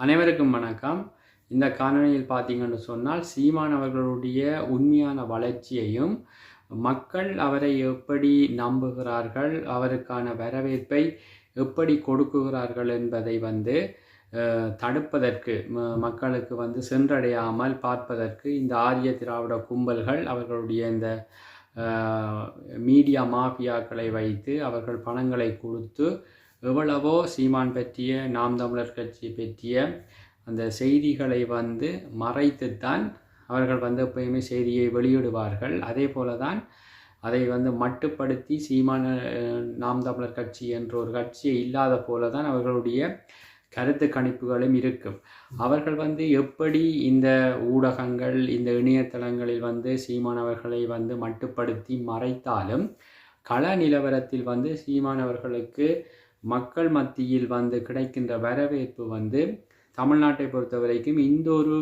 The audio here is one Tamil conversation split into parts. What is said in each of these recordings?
அனைவருக்கும் வணக்கம். இந்த காணொலியில் பார்த்தீங்கன்னு சொன்னால் சீமான் அவர்களுடைய உண்மையான வளர்ச்சியையும் மக்கள் அவரை எப்படி நம்புகிறார்கள் அவருக்கான வரவேற்பை எப்படி கொடுக்குகிறார்கள் என்பதை வந்து தடுப்பதற்கு மக்களுக்கு வந்து சென்றடையாமல் பார்ப்பதற்கு இந்த ஆரிய திராவிட கும்பல்கள் அவர்களுடைய இந்த மீடியா மாஃபியாக்களை வைத்து அவர்கள் பணங்களை கொடுத்து எவ்வளவோ சீமான் பற்றிய நாம் தமிழர் கட்சி பற்றிய அந்த செய்திகளை வந்து மறைத்துத்தான் அவர்கள் வந்து எப்பயுமே செய்தியை வெளியிடுவார்கள். அதே போல தான் அதை வந்து மட்டுப்படுத்தி சீமான நாம் தமிழர் கட்சி என்ற ஒரு கட்சியை இல்லாத போல தான் அவர்களுடைய கருத்து கணிப்புகளும் இருக்கும். அவர்கள் வந்து எப்படி இந்த ஊடகங்கள் இந்த இணையதளங்களில் வந்து சீமானவர்களை வந்து மட்டுப்படுத்தி மறைத்தாலும் கள நிலவரத்தில் வந்து சீமானவர்களுக்கு மக்கள் மத்தியில் வந்து கிடைக்கின்ற வரவேற்பு வந்து தமிழ்நாட்டை பொறுத்த வரைக்கும் இந்த ஒரு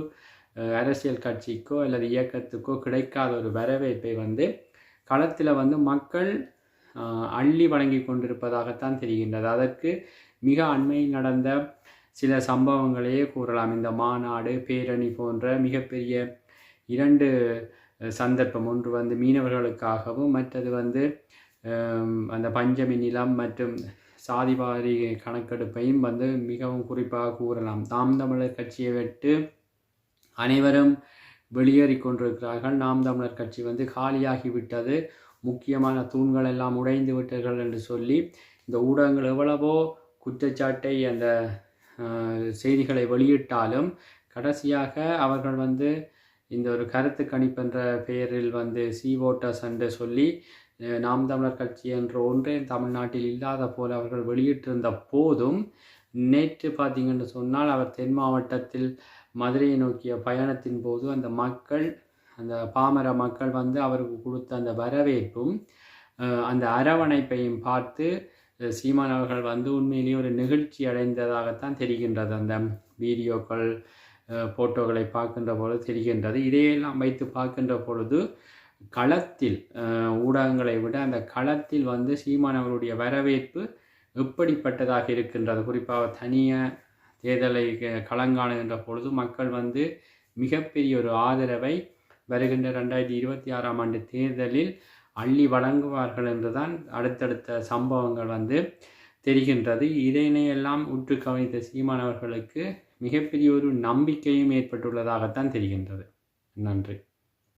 அரசியல் கட்சிக்கோ அல்லது இயக்கத்துக்கோ கிடைக்காத ஒரு வரவேற்பை வந்து களத்தில் வந்து மக்கள் அள்ளி வழங்கி கொண்டிருப்பதாகத்தான் தெரிகின்றது. அதற்கு மிக அண்மையில் நடந்த சில சம்பவங்களையே கூறலாம். இந்த மாநாடு பேரணி போன்ற மிகப்பெரிய இரண்டு சந்தர்ப்பம். ஒன்று வந்து மீனவர்களுக்காகவும் மற்றது வந்து அந்த பஞ்சமி நிலம் மற்றும் சாதிவாரி கணக்கெடுப்பையும் வந்து மிகவும் குறிப்பாக கூறலாம். நாம் தமிழர் கட்சியை விட்டு அனைவரும் வெளியேறி கொண்டிருக்கிறார்கள். நாம் தமிழர் கட்சி வந்து காலியாகி விட்டது முக்கியமான தூண்கள் எல்லாம் உடைந்து விட்டார்கள் என்று சொல்லி இந்த ஊடகங்கள் எவ்வளவோ குற்றச்சாட்டை அந்த செய்திகளை வெளியிட்டாலும் கடைசியாக அவர்கள் வந்து இந்த ஒரு கருத்து கணிப்பென்ற பெயரில் வந்து சி ஓட்டர்ஸ் என்று சொல்லி நாம் தமிழர் கட்சி என்ற ஒன்றே தமிழ்நாட்டில் இல்லாத போல அவர்கள் வெளியிட்டிருந்த போதும் நேற்று பார்த்தீங்கன்னு சொன்னால் அவர் தென் மாவட்டத்தில் மதுரையை நோக்கிய பயணத்தின் போது அந்த மக்கள் அந்த பாமர மக்கள் வந்து அவருக்கு கொடுத்த அந்த வரவேற்பும் அந்த அரவணைப்பையும் பார்த்து சீமான் அவர்கள் வந்து உண்மையிலேயே ஒரு நிகழ்ச்சி அடைந்ததாகத்தான் தெரிகின்றது. அந்த வீடியோக்கள் ஃபோட்டோகளை போட்டோக்களை பார்க்கின்ற பொழுது தெரிகின்றது. இதையெல்லாம் வைத்து பார்க்கின்ற பொழுது களத்தில் ஊடகங்களை விட அந்த களத்தில் வந்து சீமான் அவருடைய வரவேற்பு எப்படிப்பட்டதாக இருக்கின்றது? குறிப்பாக தனிய தேர்தலை க- களங்காணுகின்ற பொழுது மக்கள் வந்து மிகப்பெரிய ஒரு ஆதரவை வருகின்ற ரெண்டாயிரத்தி இருபத்தி ஆறாம் ஆண்டு தேர்தலில் அள்ளி வழங்குவார்கள் என்றுதான் அடுத்தடுத்த சம்பவங்கள் வந்து தெரிகின்றது. இதனையெல்லாம் உற்று கவனித்த சீமானவர்களுக்கு மிகப்பெரிய ஒரு நம்பிக்கையும் ஏற்பட்டுள்ளதாகத்தான் தெரிகின்றது. நன்றி.